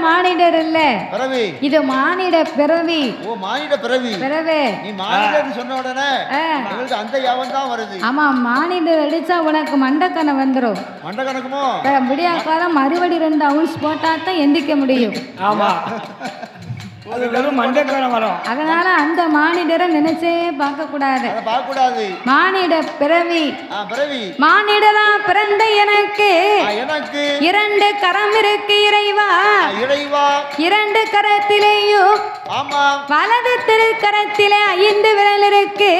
மானிடர் இல்ல பிறவி. இது மானிட பிறவி. ஓ மானிட பிறவி. பிறவி. நீ மானிடன்னு சொன்ன உடனே ஆ. எங்களுக்கு அந்த யாவம் தான் வருது. ஆமா மானிடர் அடிச்சா உனக்கு மண்டக்கணை வந்துடும் மண்ட கணக்குமோ? முடியா காலம் மறுபடி ரெண்டு அவுன்ஸ் போட்டா தான் எந்திக்க முடியும். ஆமா. அது வெறும் மண்டக்காரம் வரும் அதனால அந்த மானிடரை நினைச்சே பார்க்க கூடாது அதை பார்க்க கூடாது மானிட பிறவி. பிறவி. மானிடரா பிறந்த எனக்கு எனக்கு. இரண்டு கரம் இருக்கு இறைவா. இறைவா. இரண்டு கரத்திலேயும் ஆமா. வலது திருக்கரத்திலே ஐந்து விரல் இருக்கு.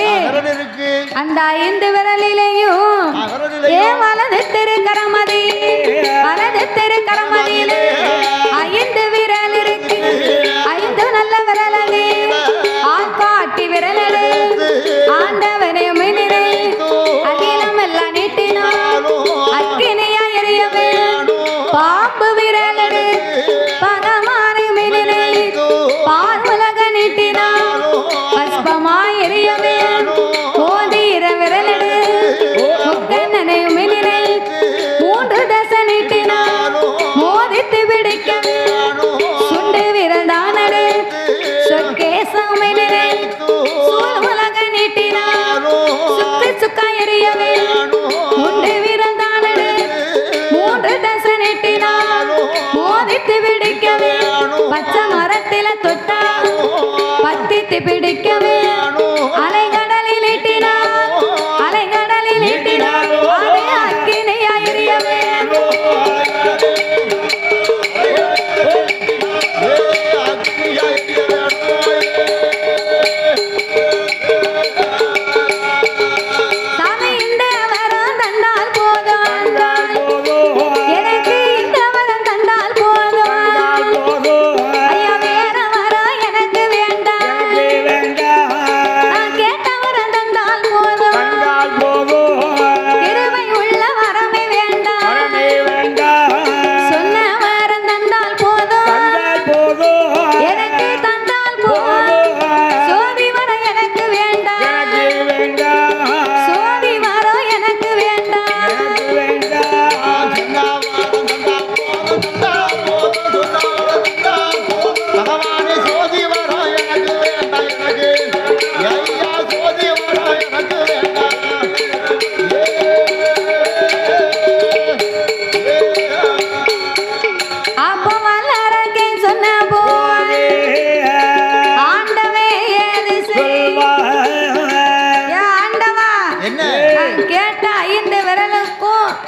அந்த ஐந்து விரலிலையும் பிடிக்கவே. பச்சை மரத்தில தொட்டா. பத்தித்து பிடிக்கவே.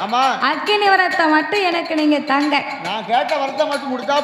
ஆமா. அக்கினி வரத்தை மட்டும் எனக்கு நீங்க தங்க. நான் கேட்ட வரத்தை மட்டும் கொடுத்தா